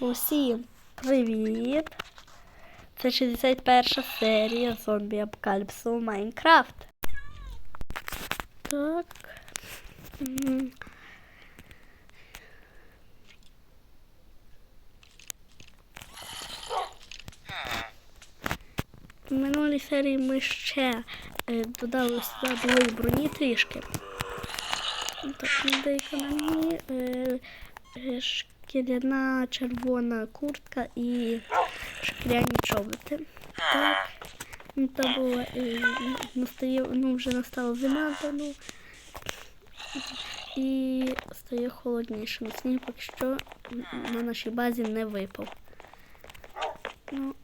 Усім привіт! Це 61 серія зомбі апокаліпсу Майнкрафт. Так. В минулій серії ми ще е, додали сюди двої броні трішки. Так, деяка на мені. Шкіряна червона куртка і шкіряні чоботи. Так. Ну, то було, е, настає, ну, вже настала зима, ну, і стає холодніше. Ну, сніг поки що на нашій базі не випав. Ну,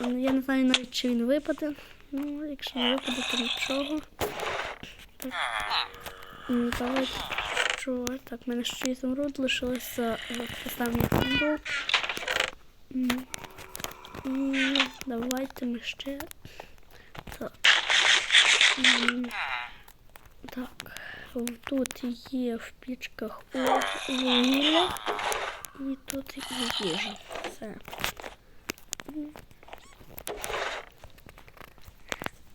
ну, я не знаю навіть, чи він випаде. Ну, якщо не випаде, то нічого. Так. М, Давайте що? Так, в мене ще ізумруд лишилося останній фундук. І давайте ми ще. Так. Так. Тут є в пічках вугілля. І тут є їжа. Все.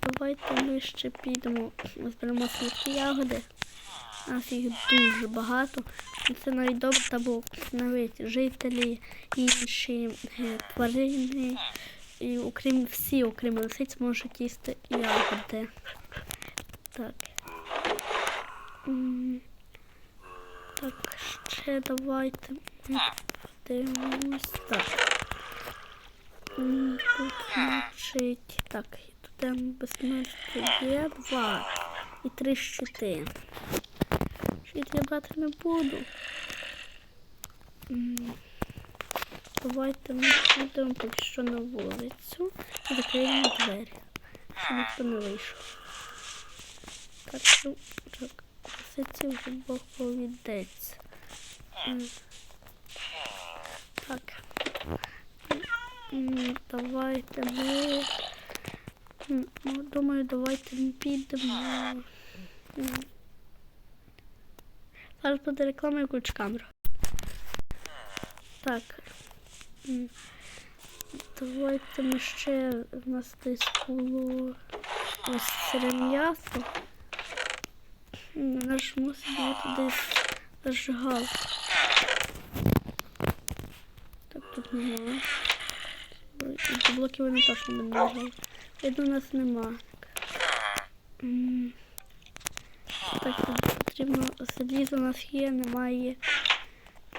Давайте ми ще підемо, зберемо світлі ягоди. У нас їх дуже багато. Це навіть добре, та бо навіть жителі, інші е, тварини, і окрім всі, окрім лисиць, можуть їсти ягоди. Так. Так, ще давайте ми подивимось. Так. Тут значить. Так, тут безмежки є два і три щити. Щит я брати не буду. Давайте ми підемо поки що на вулицю закриємо двері, щоб ніхто не вийшов. Так, ну, так, лисиці вже Бог повідеться. Так. Давайте ми. Ну, Думаю, давайте ми підемо. Зараз буде реклама і ключ камеру. Так. Давайте ми ще в нас десь було ось сире м'ясо. Наш мусить бути десь зажигалка. Так, тут немає. Блоки вони точно не лежали. Видно, у нас нема. Так, потрібно залізо у нас є, немає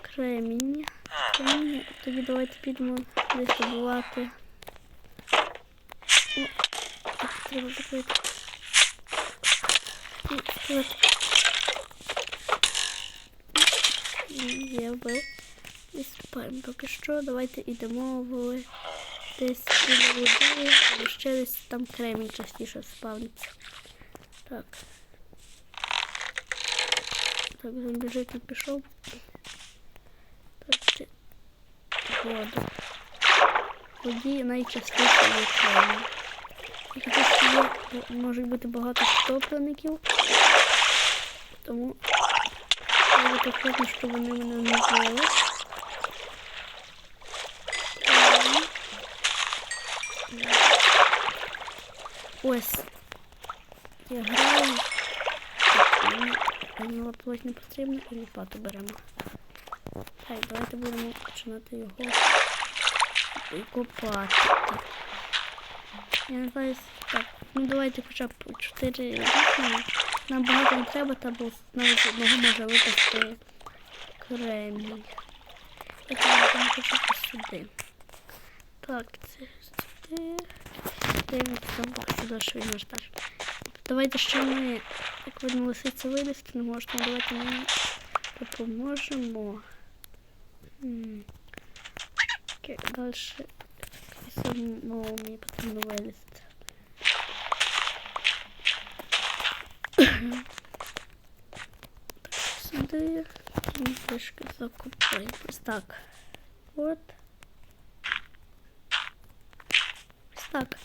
креміння. Креміння. Тоді давайте підемо десь добувати. Треба закрити. Я вбив. Відступаємо поки що. Давайте йдемо в десь біля води, ще десь там кремінь частіше спавниться. Так. Так, він біжить не пішов. Так. Воду. Воді найчастіше. І тут ще є, можуть бути багато стоплеників. Тому треба акуратно, щоб вони мене не вбили. Ось. Я граю. Мені лопать не потрібно і лопату беремо. Так, давайте будемо починати його копати. Так. Я не так, ну давайте хоча б 4 різні. Нам багато не треба, та бо навіть з одного може випасти кремінь. Я там хоча сюди. Так, це сюди. Дивимося там сюди, що він аж так. Давайте ще ми, як видно, лисиця вилізти не можна, давайте ми допоможемо. М. Окей, далі самому мені потрібно вилізти. Так, сюди і трішки закупаємо. Ось так. От. Ось так.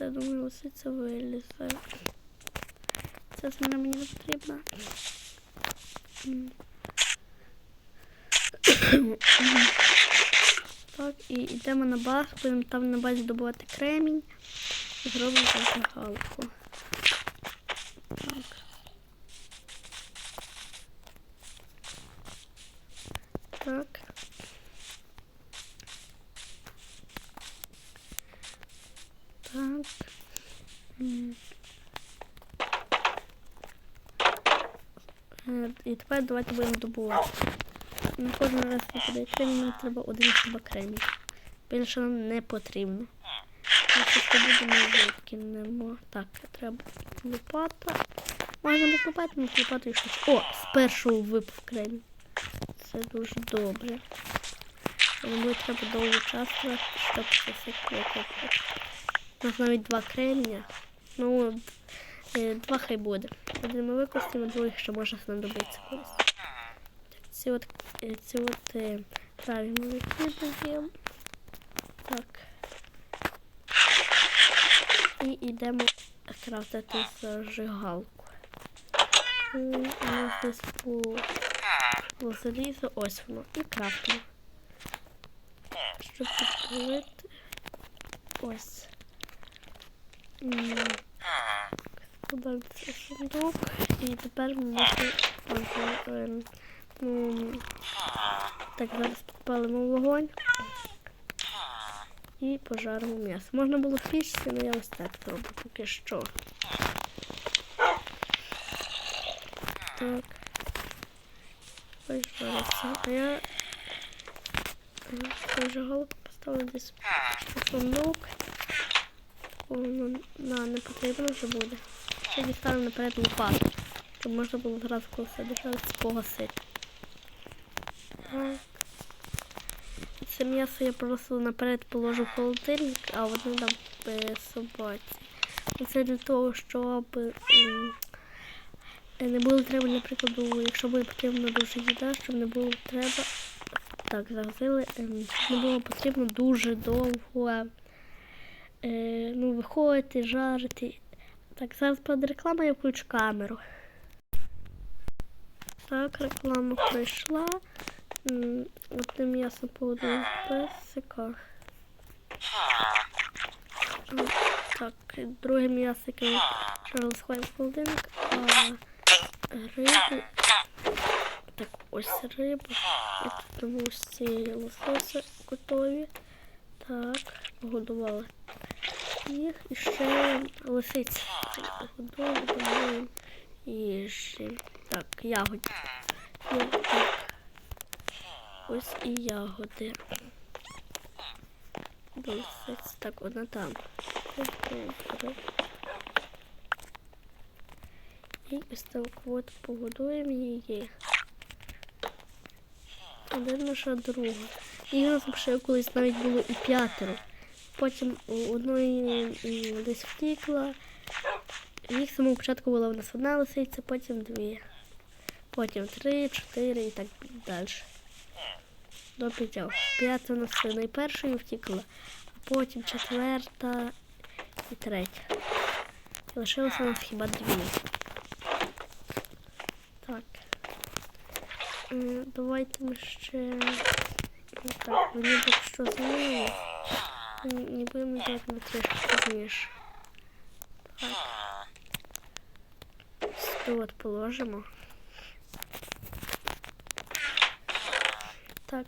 Все, думаю, вилізе. Це з мене мені не потрібно. Так, і йдемо на базу, будемо там на базі добувати кремінь і зробимо зажигалку. Так. Так. Так. І тепер давайте будемо добувати. На кожен раз випадає кремінь, нам треба один хіба кремінь. Більше нам не потрібно. Викинемо. Так, треба лопата. Можна без лопати, але з лопатою щось. О, з першого випав кремінь. Це дуже добре. Буде треба довго часу, щоб це все викопати. У нас навіть два кремня. Ну, два хай буде. Один ми використаємо, другий ще може знадобитися колись. Так, ці от, е, ці от е, траві ми. Так. І йдемо крафтити зажигалку. М, У нас десь по залізу, ось воно, і крафтимо. Щоб підпалити. Ось. Складаємо цей сундук. І тепер ми ну, так, зараз підпалимо вогонь. І пожаримо м'ясо. Можна було фішці, але я ось так зроблю поки що. Так. Ось жариться. А я вже голубку поставлю десь в сундук. Воно на, не потрібно вже буде. Ще дістану наперед лопату, щоб можна було зразу коли все дешевше погасити. Це м'ясо я просто наперед положу в холодильник, а воно дам собаці. Це для того, щоб е, не було треба, наприклад, якщо буде потрібно дуже їда, щоб не було треба. Так, загрузили, ем, не було потрібно дуже довго е, ну, виходити, жарити. Так, зараз перед рекламою я включу камеру. Так, реклама прийшла. М, Одне м'ясо поводу песика. Так, друге м'ясо, яке сховаємо в холодильник, а рибу. Так, ось риба. Тут тому ці лососи готові. Так, погодувала їх. І ще. Годові. І ще. Так, ягоді. Ось і ягоди. Лисиці. Так, одна там. І ось так от погодуємо її. Один наша друга. І у нас ще колись навіть було і п'ятеро. Потім у одної десь втікла. Їх самого початку була в нас одна лисиця, потім дві. Потім три, чотири і так далі. До п'ятьох. П'ята у нас найпершою втікла, а потім четверта і третя. І лишилося у нас хіба дві. Так. Давайте ми ще. Ну, Так, мені поки що змінили. Не будемо делать на трішки пізніше. Так. Сюди от положимо. Так.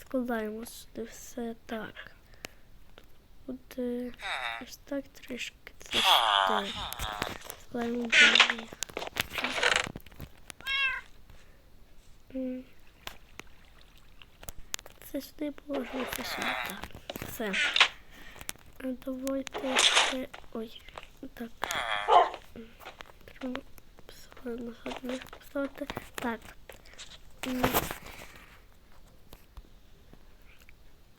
Складаємо сюди все так. Буде ось так трішки. Це сюди. Складаємо далі. Це сюди положимо, це сюди. Так. Все. А Давайте ще. Ой, так. Треба назад мишку поставити. Так.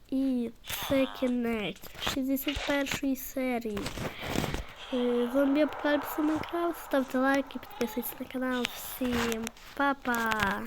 І це кінець 61 серії. Е, Зомбі Апокаліпсис Майнкрафт. Ставте лайки, підписуйтесь на канал. Всім па-па!